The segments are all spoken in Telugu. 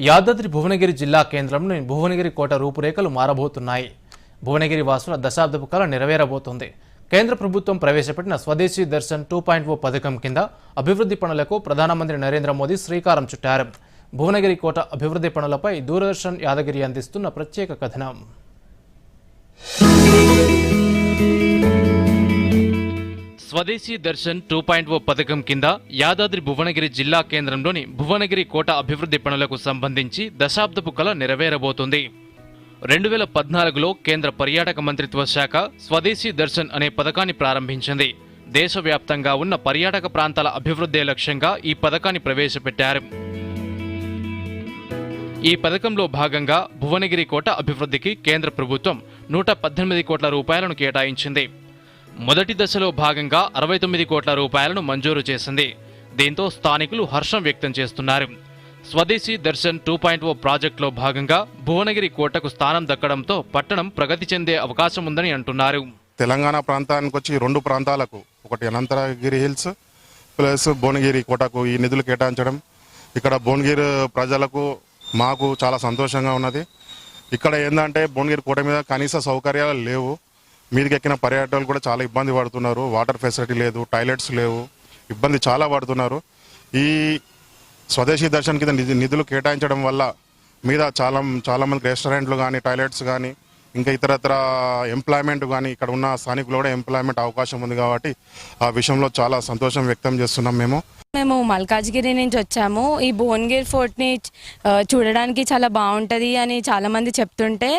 యాదాద్రి భువనగిరి జిల్లా కేంద్రంలోని భువనగిరి కోట రూపురేఖలు మారబోతున్నాయి. భువనగిరి వాసుల దశాబ్దపు కళ నెరవేరబోతోంది. కేంద్ర ప్రభుత్వం ప్రవేశపెట్టిన స్వదేశీ దర్శన్ టూ పాయింట్ ఓ పథకం కింద అభివృద్ధి పనులకు ప్రధానమంత్రి నరేంద్ర మోదీ శ్రీకారం చుట్టారు. భువనగిరి కోట అభివృద్ధి పనులపై దూరదర్శన్ యాదగిరి అందిస్తున్న ప్రత్యేక కథనం. స్వదేశీ దర్శన్ టూ పాయింట్ ఓ పథకం కింద యాదాద్రి భువనగిరి జిల్లా కేంద్రంలోని భువనగిరి కోట అభివృద్ధి పనులకు సంబంధించి దశాబ్దపు కళ నెరవేరబోతుంది. రెండు వేల పద్నాలుగులో కేంద్ర పర్యాటక మంత్రిత్వ శాఖ స్వదేశీ దర్శన్ అనే పథకాన్ని ప్రారంభించింది. దేశవ్యాప్తంగా ఉన్న పర్యాటక ప్రాంతాల అభివృద్ధే లక్ష్యంగా ఈ పథకాన్ని ప్రవేశపెట్టారు. ఈ పథకంలో భాగంగా భువనగిరి కోట అభివృద్ధికి కేంద్ర ప్రభుత్వం నూట పద్దెనిమిది కోట్ల రూపాయలను కేటాయించింది. మొదటి దశలో భాగంగా అరవై తొమ్మిది కోట్ల రూపాయలను మంజూరు చేసింది. దీంతో స్థానికులు హర్షం వ్యక్తం చేస్తున్నారు. స్వదేశీ దర్శన్ టూ పాయింట్ ఓ ప్రాజెక్టులో భాగంగా భువనగిరి కోటకు స్థానం దక్కడంతో పట్టణం ప్రగతి చెందే అవకాశం ఉందని అంటున్నారు. తెలంగాణ ప్రాంతానికి వచ్చి రెండు ప్రాంతాలకు ఒకటి అనంతరగిరి హిల్స్ ప్లస్ భువనగిరి కోటకు ఈ నిధులు కేటాయించడం. ఇక్కడ భువనగిరి ప్రజలకు మాకు చాలా సంతోషంగా ఉన్నది. ఇక్కడ ఏంటంటే భువనగిరి కోట మీద కనీస సౌకర్యాలు లేవు. మీదకి ఎక్కిన పర్యాటకులు కూడా చాలా ఇబ్బంది పడుతున్నారు. వాటర్ ఫెసిలిటీ లేదు టాయిలెట్స్ లేవు ఇబ్బంది చాలా పడుతున్నారు. ఈ స్వదేశీ దర్శన్ కింద నిధులు కేటాయించడం వల్ల మీద చాలా చాలామంది రెస్టారెంట్లు కానీ టాయిలెట్స్ కానీ ఇంకా ఇతరత్ర ఎంప్లాయ్మెంట్ కానీ ఇక్కడ ఉన్న స్థానికులు కూడా ఎంప్లాయ్మెంట్ అవకాశం ఉంది కాబట్టి ఆ విషయంలో చాలా సంతోషం వ్యక్తం చేస్తున్నాం మేము. మేము మల్కాజ్గిరి నుంచి వచ్చాము. ఈ భువనగిరి ఫోర్ట్ని చూడడానికి చాలా బాగుంటుంది అని చాలామంది చెప్తుంటే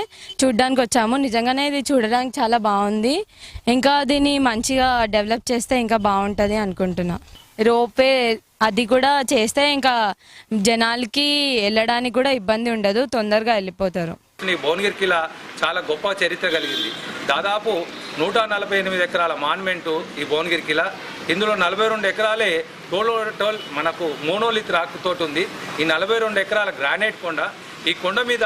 చూడడానికి వచ్చాము. నిజంగానే ఇది చూడడానికి చాలా బాగుంది. ఇంకా దీన్ని మంచిగా డెవలప్ చేస్తే ఇంకా బాగుంటుంది అనుకుంటున్నా. రోపే అది కూడా చేస్తే ఇంకా జనాలకి వెళ్ళడానికి కూడా ఇబ్బంది ఉండదు. తొందరగా వెళ్ళిపోతారు. భువనగిరి కిలా చాలా గొప్ప చరిత్ర కలిగింది. దాదాపు నూట నలభై ఎనిమిది ఎకరాల మాన్మెంటు ఈ భువనగిరి కిలా ఇందులో నలభై రెండు ఎకరాలే టోలో టోల్ మనకు మోనోలిత్ రాకుతోటి ఉంది. ఈ నలభై రెండు ఎకరాల గ్రానైట్ కొండ. ఈ కొండ మీద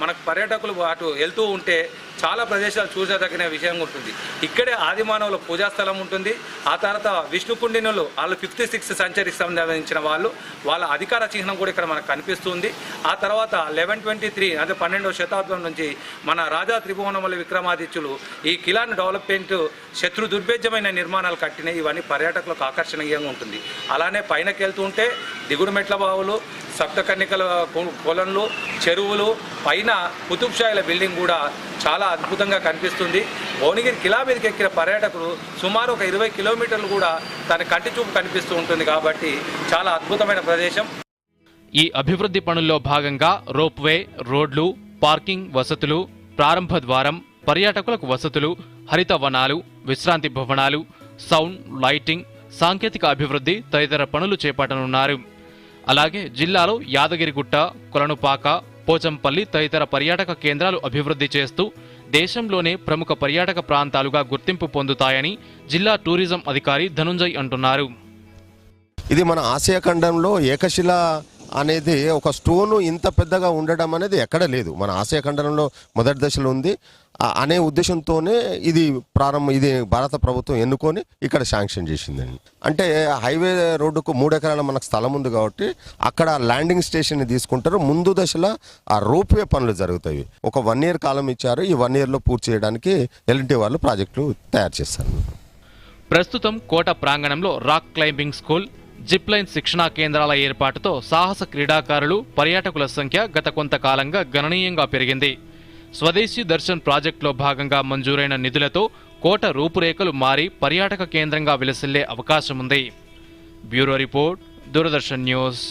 మనకు పర్యాటకులు అటు వెళ్తూ ఉంటే చాలా ప్రదేశాలు చూసేదగిన విషయం ఉంటుంది. ఇక్కడే ఆదిమానవుల పూజా స్థలం ఉంటుంది. ఆ తర్వాత విష్ణుకుండినులు వాళ్ళు ఫిఫ్టీ సిక్స్ సెంచరీకి సంబంధించిన వాళ్ళు వాళ్ళ అధికార చిహ్నం కూడా ఇక్కడ మనకు కనిపిస్తుంది. ఆ తర్వాత లెవెన్ ట్వంటీ త్రీ అంటే పన్నెండవ శతాబ్దం నుంచి మన రాజా త్రిభువనమల విక్రమాదిత్యులు ఈ కిలాను డెవలప్మెంట్ శత్రు దుర్భేద్యమైన నిర్మాణాలు కట్టినాయి ఇవన్నీ పర్యాటకులకు ఆకర్షణీయంగా ఉంటుంది. అలానే పైనకెళ్తూ ఉంటే దిగుడు మెట్ల బావులు సప్తకన్నికల కొ- కొలన్లు చెరువులు పైన కుతుబ్షాయిల బిల్డింగ్ కూడా చాలా అద్భుతంగా కనిపిస్తుంది. భువనగిరి కిలా మీదకి ఎక్కిన పర్యాటకులు సుమారు ఒక ఇరవై కిలోమీటర్లు కూడా తన కంటి చూపు కనిపిస్తూ ఉంటుంది కాబట్టి చాలా అద్భుతమైన ప్రదేశం. ఈ అభివృద్ధి పనుల్లో భాగంగా రోప్వే రోడ్లు పార్కింగ్ వసతులు ప్రారంభ ద్వారం పర్యాటకులకు వసతులు హరిత వనాలు విశ్రాంతి భవనాలు సౌండ్ లైటింగ్ సాంకేతిక అభివృద్ధి తదితర పనులు చేపట్టనున్నారు. అలాగే జిల్లాలో యాదగిరిగుట్ట కొలనుపాక పోచంపల్లి తదితర పర్యాటక కేంద్రాలు అభివృద్ధి చేస్తూ దేశంలోనే ప్రముఖ పర్యాటక ప్రాంతాలుగా గుర్తింపు పొందుతాయని జిల్లా టూరిజం అధికారి ధనుంజయ్ అంటున్నారు. ఇది మన ఆసియా ఖండంలో ఏకశిలా అనేది ఒక స్టోను ఇంత పెద్దగా ఉండడం అనేది ఎక్కడ లేదు. మన ఆసియా ఖండంలో మొదటి దశలో ఉంది. అనే ఉద్దేశంతోనే ఇది ప్రారంభం ఇది భారత ప్రభుత్వం ఎన్నుకొని ఇక్కడ శాంక్షన్ చేసిందండి. అంటే హైవే రోడ్డుకు మూడు ఎకరాల మనకు స్థలం ఉంది కాబట్టి అక్కడ ల్యాండింగ్ స్టేషన్ తీసుకుంటారు. ముందు దశలో ఆ రోప్వే పనులు జరుగుతాయి. ఒక వన్ ఇయర్ కాలం ఇచ్చారు. ఈ వన్ ఇయర్లో పూర్తి చేయడానికి ఎల్ఎన్టీ వాళ్ళు ప్రాజెక్టులు తయారు చేస్తారు. ప్రస్తుతం కోట ప్రాంగణంలో rock climbing school zip line శిక్షణా కేంద్రాల ఏర్పాటుతో సాహస క్రీడాకారులు పర్యాటకుల సంఖ్య గత కొంతకాలంగా గణనీయంగా పెరిగింది. స్వదేశీ దర్శన్ ప్రాజెక్టులో భాగంగా మంజూరైన నిధులతో కోట రూపురేఖలు మారి పర్యాటక కేంద్రంగా విలసిల్లే అవకాశముంది. Bureau report Doordarshan news.